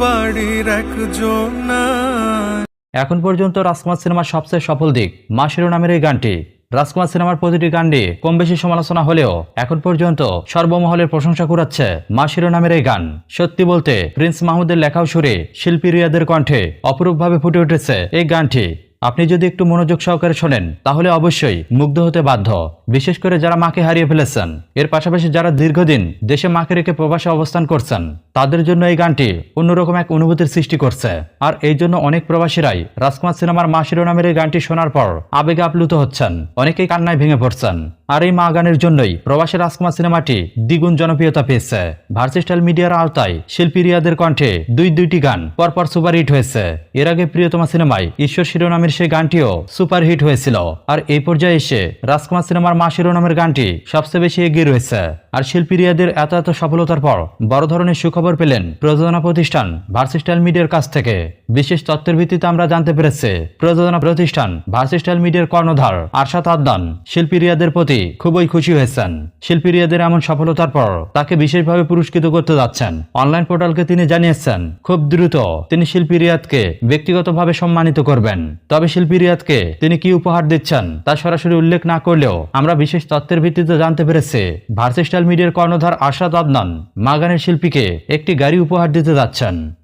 বাড়ির একজন এখন পর্যন্ত রাজকুমার সিনেমার সবচেয়ে সফল দিক মা শিরোনামের এই গানটি। রাজকুমার সিনেমার প্রতিটি গানটি কম বেশি সমালোচনা হলেও এখন পর্যন্ত সর্বমহলের প্রশংসা কুড়াচ্ছে মা শিরোনামের এই গান। সত্যি বলতে, প্রিন্স মাহমুদের লেখাও সুরে শিল্পী রিয়াদের কণ্ঠে অপরূপভাবে ফুটে উঠেছে এই গানটি। আপনি যদি একটু মনোযোগ সহকারে শোনেন, তাহলে অবশ্যই মুগ্ধ হতে বাধ্য। বিশেষ করে যারা মাকে হারিয়ে ফেলেছেন। এর পাশাপাশি যারা দীর্ঘদিন দেশে মাকে রেখে প্রবাসে অবস্থান করছেন, তাদের জন্য এই গানটি অন্যরকম এক অনুভূতির সৃষ্টি করছে। আর এই জন্য অনেক প্রবাসীরাই রাজকুমার সিনেমার মা শিরোনামের এই গানটি শোনার পর আবেগে আপ্লুত হচ্ছেন। অনেকেই কান্নায় ভেঙে পড়ছেন। আর এই মা গানের জন্যই প্রবাসী রাজকুমার সিনেমাটি দ্বিগুণ জনপ্রিয়তা পেয়েছে। ভার্সিস্টাইল মিডিয়ার আওতায় শিল্পী রিয়াদের কণ্ঠে দুই দুইটি গান পরপর সুপারহিট হয়েছে। এর আগে প্রিয়তমা সিনেমায় ঈশ্বর শিরোনামের সেই গানটিও সুপারহিট হয়েছিল। আর এই পর্যায়ে এসে রাজকুমার সিনেমার মা শিরোনামের গানটি সবচেয়ে বেশি এগিয়ে রয়েছে। আর শিল্পী রিয়াদের এত এত সফলতার পর বড় ধরনের সুখবর পেলেন প্রযোজনা প্রতিষ্ঠান ভার্সিস্টাইল মিডিয়ার কাছ থেকে। বিশেষ তথ্যের ভিত্তিতে আমরা জানতে পেরেছি, প্রযোজনা প্রতিষ্ঠান ভার্সিস্টাইল মিডিয়ার কর্ণধার আরশাদ আদনান শিল্পী রিয়াদের প্রতি খুবই খুশি হয়েছেন। শিল্পী রিয়াদের এমন সফলতার পর তাকে বিশেষভাবে পুরস্কৃত করতে যাচ্ছেন। অনলাইন পোর্টালকে তিনি জানিয়েছেন, খুব দ্রুত তিনি শিল্পী রিয়াদকে ব্যক্তিগতভাবে সম্মানিত করবেন। তবে শিল্পী রিয়াদকে তিনি কি উপহার দিচ্ছেন তা সরাসরি উল্লেখ না করলেও আমরা বিশেষ তথ্যের ভিত্তিতে জানতে পেরেছি, ভার্সিস্টাইল মিডিয়ার কর্ণধার আশাদ আদনান মাগানের শিল্পীকে একটি গাড়ি উপহার দিতে যাচ্ছেন।